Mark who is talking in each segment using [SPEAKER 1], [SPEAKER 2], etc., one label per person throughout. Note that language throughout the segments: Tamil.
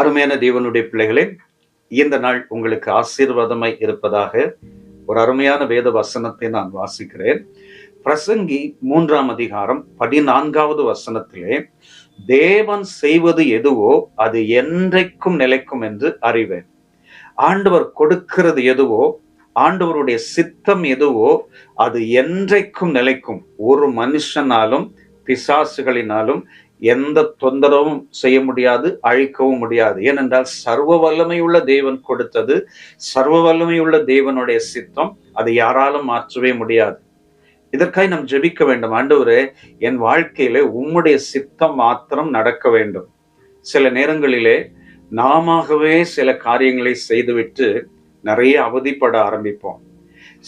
[SPEAKER 1] அருமையான தேவனுடைய பிள்ளைகளே இந்த நாள் உங்களுக்கு ஆசீர்வாதமாய் இருப்பதாக ஒரு அருமையான வேத வசனத்தை நான் வாசிக்கிறேன். பிரசங்கி மூன்றாம் அதிகாரம் பதினான்காவது வசனத்திலே தேவன் செய்வது எதுவோ அது என்றைக்கும் நிலைக்கும் என்று அறிவேன். ஆண்டவர் கொடுக்கிறது எதுவோ ஆண்டவருடைய சித்தம் எதுவோ அது என்றைக்கும் நிலைக்கும். ஒரு மனுஷனாலும் பிசாசுகளினாலும் எந்த தொந்தரவும் செய்ய முடியாது அழிக்கவும் முடியாது. ஏனென்றால் சர்வ வல்லமையுள்ள தேவன் கொடுத்தது சர்வ வல்லமையுள்ள தேவனுடைய சித்தம் அதை யாராலும் மாற்றவே முடியாது. இதற்காக நாம் ஜெபிக்க வேண்டும். ஆண்டவரே என் வாழ்க்கையில உம்முடைய சித்தம் மாத்திரம் நடக்க வேண்டும். சில நேரங்களிலே நாமவே சில காரியங்களை செய்துவிட்டு நிறைய அவதிப்பட ஆரம்பிப்போம்.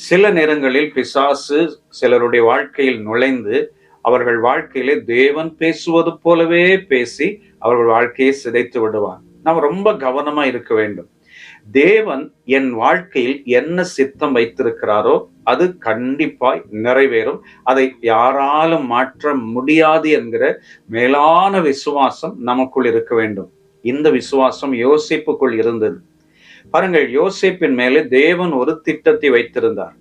[SPEAKER 1] சில நேரங்களில் பிசாசு சிலருடைய வாழ்க்கையில் நுழைந்து அவர்கள் வாழ்க்கையிலே தேவன் பேசுவது போலவே பேசி அவர்கள் வாழ்க்கையை சிதைத்து விடுவார். நாம் ரொம்ப கவனமா இருக்க வேண்டும். தேவன் என் வாழ்க்கையில் என்ன சித்தம் வைத்திருக்கிறாரோ அது கண்டிப்பாய் நிறைவேறும். அதை யாராலும் மாற்ற முடியாது என்கிற மேலான விசுவாசம் நமக்குள் இருக்க வேண்டும். இந்த விசுவாசம் யோசிப்புக்குள் இருந்தது. பாருங்கள் யோசிப்பின் மேலே தேவன் ஒரு திட்டத்தை வைத்திருந்தார்.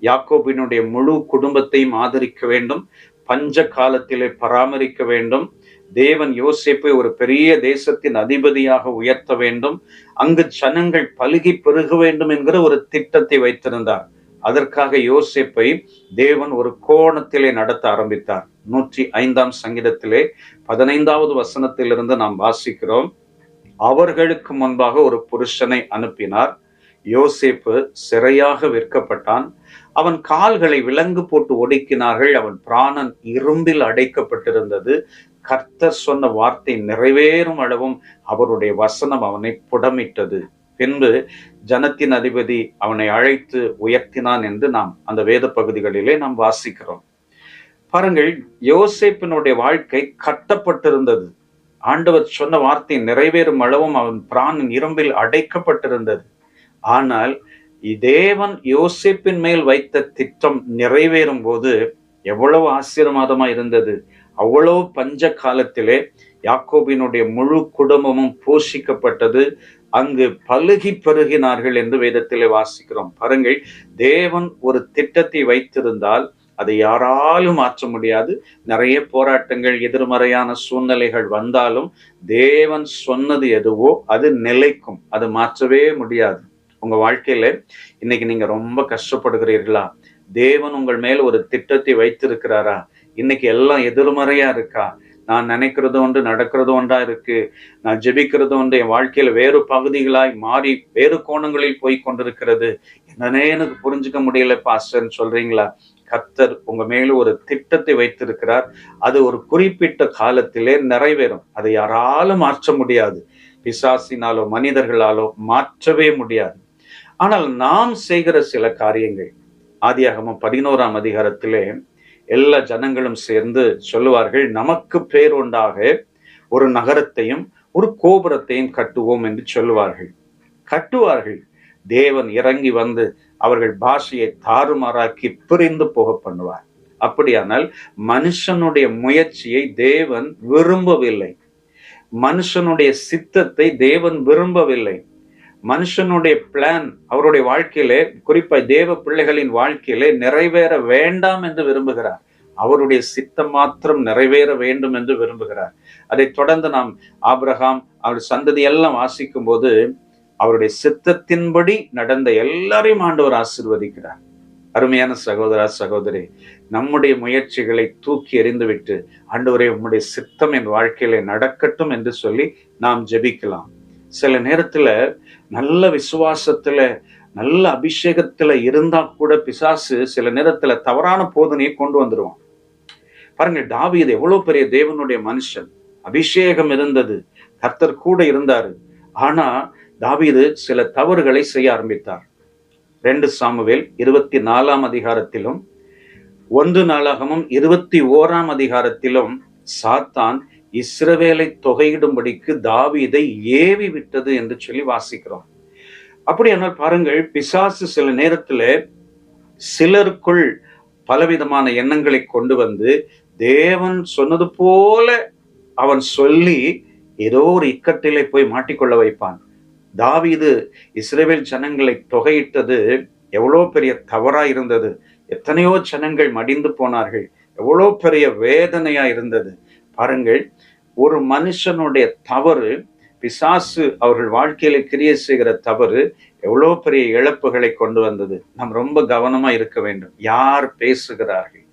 [SPEAKER 1] யாக்கோபினுடைய முழு குடும்பத்தையும் ஆதரிக்க வேண்டும். பஞ்ச காலத்திலே பராமரிக்க வேண்டும். தேவன் யோசிப்பை ஒரு பெரிய தேசத்தின் அதிபதியாக உயர்த்த வேண்டும். அங்கு ஜனங்கள் பலுகி பெருக வேண்டும் என்கிற ஒரு திட்டத்தை வைத்திருந்தார். அதற்காக யோசிப்பை தேவன் ஒரு கோணத்திலே நடத்த ஆரம்பித்தார். நூற்றி ஐந்தாம் சங்கீதத்திலே பதினைந்தாவது வசனத்திலிருந்து நாம் வாசிக்கிறோம். அவர்களுக்கு முன்பாக ஒரு புருஷனை அனுப்பினார். யோசேப்பு சிறையாக விற்கப்பட்டான். அவன் கால்களை விலங்கு போட்டு ஒடுக்கினார்கள். அவன் பிராணன் இரும்பில் அடைக்கப்பட்டிருந்தது. கர்த்தர் சொன்ன வார்த்தை நிறைவேறும் அளவும் அவருடைய வசனம் அவனை புடமிட்டது. பின்பு ஜனத்தின் அதிபதி அவனை அழைத்து உயர்த்தினான் என்று நாம் அந்த வேத பகுதிகளிலே நாம் வாசிக்கிறோம். பாருங்கள் யோசேப்பினுடைய வாழ்க்கை கட்டப்பட்டிருந்தது. ஆண்டவர் சொன்ன வார்த்தை நிறைவேறும் அளவும் அவன் பிராணன் இரும்பில் அடைக்கப்பட்டிருந்தது. ஆனால் தேவன் யோசிப்பின் மேல் வைத்த திட்டம் நிறைவேறும் போது எவ்வளவு ஆசீர்வாதமா இருந்தது. அவ்வளவு பஞ்ச காலத்திலே யாக்கோபினுடைய முழு குடும்பமும் போஷிக்கப்பட்டது அங்கு பழுகி பெருகினார்கள் என்று வேதத்திலே வாசிக்கிறோம். பாருங்கள் தேவன் ஒரு திட்டத்தை வைத்திருந்தால் அதை யாராலும் மாற்ற முடியாது. நிறைய போராட்டங்கள் எதிர்மறையான சூழ்நிலைகள் வந்தாலும் தேவன் சொன்னது எதுவோ அது நிலைக்கும். அது மாற்றவே முடியாது. உங்க வாழ்க்கையில இன்னைக்கு நீங்க ரொம்ப கஷ்டப்படுகிறீர்களா? தேவன் உங்கள் மேல் ஒரு திட்டத்தை வைத்திருக்கிறாரா? இன்னைக்கு எல்லாம் எதிர்மறையா இருக்கா? நான் நினைக்கிறது ஒன்று நடக்கிறது ஒன்றா இருக்கு. நான் ஜெபிக்கிறது ஒன்று என் வாழ்க்கையில வேறு பகுதிகளாய் மாறி வேறு கோணங்களில் போய் கொண்டிருக்கிறது. என்னன்னே எனக்கு புரிஞ்சுக்க முடியல பாஸ்டர்ன்னு சொல்றீங்களா? கத்தர் உங்க மேல ஒரு திட்டத்தை வைத்திருக்கிறார். அது ஒரு குறிப்பிட்ட காலத்திலே நிறைவேறும். அதை யாராலும் மாற்ற முடியாது. பிசாசினாலோ மனிதர்களாலோ மாற்றவே முடியாது. ஆனால் நாம் செய்கிற சில காரியங்கள் ஆதியாகமம் பதினோராம் அதிகாரத்திலே எல்லா ஜனங்களும் சேர்ந்து சொல்லுவார்கள் நமக்கு பேருண்டாக ஒரு நகரத்தையும் ஒரு கோபுரத்தையும் கட்டுவோம் என்று சொல்லுவார்கள். கட்டுவார்கள். தேவன் இறங்கி வந்து அவர்கள் பாஷையை தாறுமாறாக்கி பிரிந்து போக பண்ணுவார். அப்படியானால் மனுஷனுடைய முயற்சியை தேவன் விரும்பவில்லை. மனுஷனுடைய சித்தத்தை தேவன் விரும்பவில்லை. மனுஷனுடைய பிளான் அவருடைய வாழ்க்கையிலே குறிப்பா தேவ பிள்ளைகளின் வாழ்க்கையிலே நிறைவேற வேண்டாம் என்று விரும்புகிறார். அவருடைய சித்தம் மாத்திரம் நிறைவேற வேண்டும் என்று விரும்புகிறார். அதை தொடர்ந்து நாம் ஆப்ரஹாம் அவருடைய சந்ததி எல்லாம் வாசிக்கும் போது அவருடைய சித்தத்தின்படி நடந்த எல்லாரையும் ஆண்டவர் ஆசிர்வதிக்கிறார். அருமையான சகோதரா சகோதரி நம்முடைய முயற்சிகளை தூக்கி எறிந்துவிட்டு ஆண்டவரே உம்முடைய சித்தம் என் வாழ்க்கையில நடக்கட்டும் என்று சொல்லி நாம் ஜெபிக்கலாம். சில நேரத்துல நல்ல விசுவாசத்துல நல்ல அபிஷேகத்துல இருந்தா கூட பிசாசு சில நேரத்துல தவறான போதனையை கொண்டு வந்துடுவான் பாருங்க தாவீது எவ்வளோ பெரிய தேவனுடைய மனுஷன். அபிஷேகம் இருந்தது. கர்த்தர் கூட இருந்தாரு. ஆனா தாவீது சில தவறுகளை செய்ய ஆரம்பித்தார். ரெண்டு சாமுவேல் இருபத்தி நாலாம் அதிகாரத்திலும் ஒன்று நாளாகமும் இருபத்தி ஓராம் அதிகாரத்திலும் சாத்தான் இஸ்ரவேலை தொகையிடும்படிக்கு தாவீதை ஏவி விட்டது என்று சொல்லி வாசிக்கிறோம். அப்படியானால் பாருங்கள் பிசாசு சில நேரத்தில் சிலருக்குள் பலவிதமான எண்ணங்களை கொண்டு வந்து தேவன் சொன்னது போல அவன் சொல்லி ஏதோ ஒரு இக்கட்டிலே போய் மாட்டிக்கொள்ள வைப்பான். தாவீது இஸ்ரேவேல் ஜனங்களை தொகையிட்டது எவ்வளோ பெரிய தவறாக இருந்தது. எத்தனையோ ஜனங்கள் மடிந்து போனார்கள். எவ்வளோ பெரிய வேதனையா இருந்தது. பாருங்கள் ஒரு மனுஷனுடைய தவறு பிசாசு அவர்கள் வாழ்க்கையில கிரிய செய்கிற தவறு எவ்வளோ பெரிய இழப்புகளை கொண்டு வந்தது. நாம் ரொம்ப கவனமா இருக்க வேண்டும். யார் பேசுகிறார்கள்?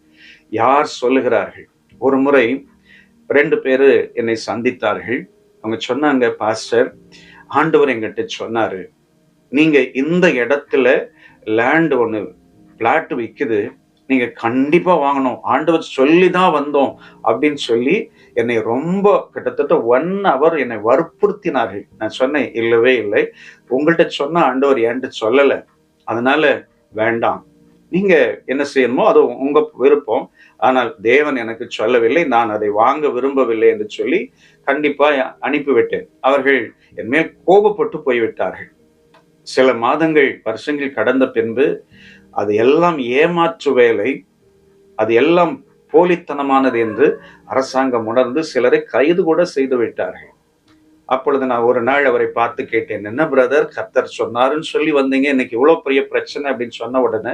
[SPEAKER 1] யார் சொல்லுகிறார்கள்? ஒரு முறை ரெண்டு பேரு என்னை சந்தித்தார்கள். அவங்க சொன்னாங்க பாஸ்டர் ஆண்டவர் எங்கிட்ட சொன்னாரு நீங்க இந்த இடத்துல லேண்ட் ஒன்று பிளாட் விற்குது நீங்க கண்டிப்பா வாங்கணும். ஆண்டவர் சொல்லி தான் வந்தோம் அப்படின்னு சொல்லி என்னை ரொம்ப கிட்டத்தட்ட ஒன் அவர் என்னை வற்புறுத்தினார்கள். நான் சொன்னேன் இல்லவே இல்லை. உங்கள்கிட்ட சொன்ன ஆண்டவர் என்கிட்ட சொல்லலை. அதனால வேண்டாம். நீங்க என்ன செய்யணுமோ அது உங்க விருப்பம். ஆனால் தேவன் எனக்கு சொல்லவில்லை. நான் அதை வாங்க விரும்பவில்லை என்று சொல்லி கண்டிப்பா அனுப்பிவிட்டேன். அவர்கள் என் மேல் கோபப்பட்டு போய்விட்டார்கள். சில மாதங்கள் வருஷங்கள் கடந்த பின்பு அது எல்லாம் ஏமாற்று வேலை அது எல்லாம் போலித்தனமானது என்று அரசாங்கம் உணர்ந்து சிலரை கைது கூட செய்து விட்டார்கள். அப்பொழுது நான் ஒரு நாள் அவரை பார்த்து கேட்டேன் என்ன பிரதர் கத்தர் சொன்னாருன்னு சொல்லி வந்தீங்க இன்னைக்கு இவ்வளோ பெரிய பிரச்சனை அப்படின்னு சொன்ன உடனே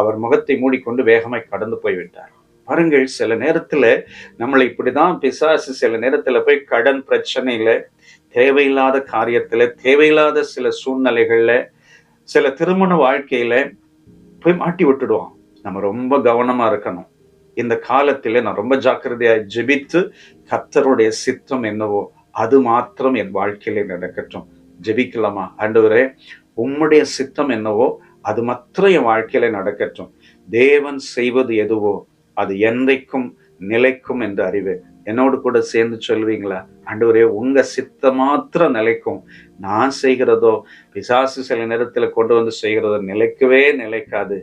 [SPEAKER 1] அவர் முகத்தை மூடிக்கொண்டு வேகமாய் கடந்து போய்விட்டார். பாருங்கள் சில நேரத்தில் நம்மளை இப்படி தான் பிசாசு சில நேரத்தில் போய் கடன் பிரச்சனையில் தேவையில்லாத காரியத்தில் தேவையில்லாத சில சூழ்நிலைகளில் சில திருமண வாழ்க்கையில் போய் மாட்டி விட்டுடுவான். நம்ம ரொம்ப கவனமா இருக்கணும். இந்த காலத்திலே நான் ரொம்ப ஜாக்கிரதையா ஜெபித்து கத்தருடைய சித்தம் என்னவோ அது மாத்திரம் என் வாழ்க்கையில நடக்கட்டும். ஜெபிக்கலாமா? ஆண்டவரே உம்முடைய சித்தம் என்னவோ அது மாத்திரம் என் வாழ்க்கையில நடக்கட்டும். தேவன் செய்வது எதுவோ அது என்றைக்கும் நிலைக்கும் என்று அறிவேன் என்னோடு கூட சேர்ந்து சொல்வீங்களா? ஆண்டவரே உங்க சித்த மாத்திரம் நிலைக்கும் நான் செய்கிறதோ பிசாசு சில நேரத்தில் கொண்டு வந்து செய்கிறதோ நிலைக்கவே நிலைக்காது.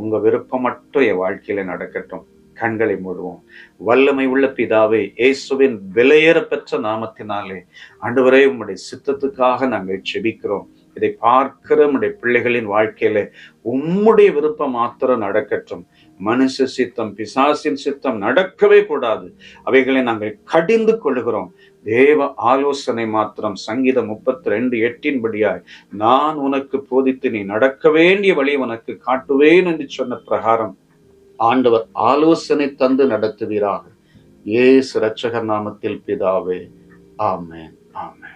[SPEAKER 1] உங்க விருப்பம் மட்டும் என் வாழ்க்கையில நடக்கட்டும். கண்களை மூடுவோம். வல்லமை உள்ள பிதாவே இயேசுவின் விலையேற பெற்ற நாமத்தினாலே ஆண்டவரே உம்முடைய சித்தத்துக்காக நாங்கள் செபிக்கிறோம். இதை பார்க்கிற நம்முடைய பிள்ளைகளின் வாழ்க்கையில. உம்முடைய விருப்பம் மாத்திரம் நடக்கட்டும். மனுஷ சித்தம் பிசாசின் சித்தம் நடக்கவே கூடாது. அவைகளை நாங்கள் கடிந்து கொள்கிறோம். தேவ ஆலோசனை மாத்திரம் சங்கீதம் முப்பத்தி ரெண்டு எட்டின்படியாய் நான் உனக்கு போதித்து நீ நடக்க வேண்டிய வழி உனக்கு காட்டுவேன் என்று சொன்ன பிரகாரம் ஆண்டவர் ஆலோசனை தந்து நடத்துவீராக. ஏசு ரட்சகர் நாமத்தில் பிதாவே. ஆமேன். ஆமேன்.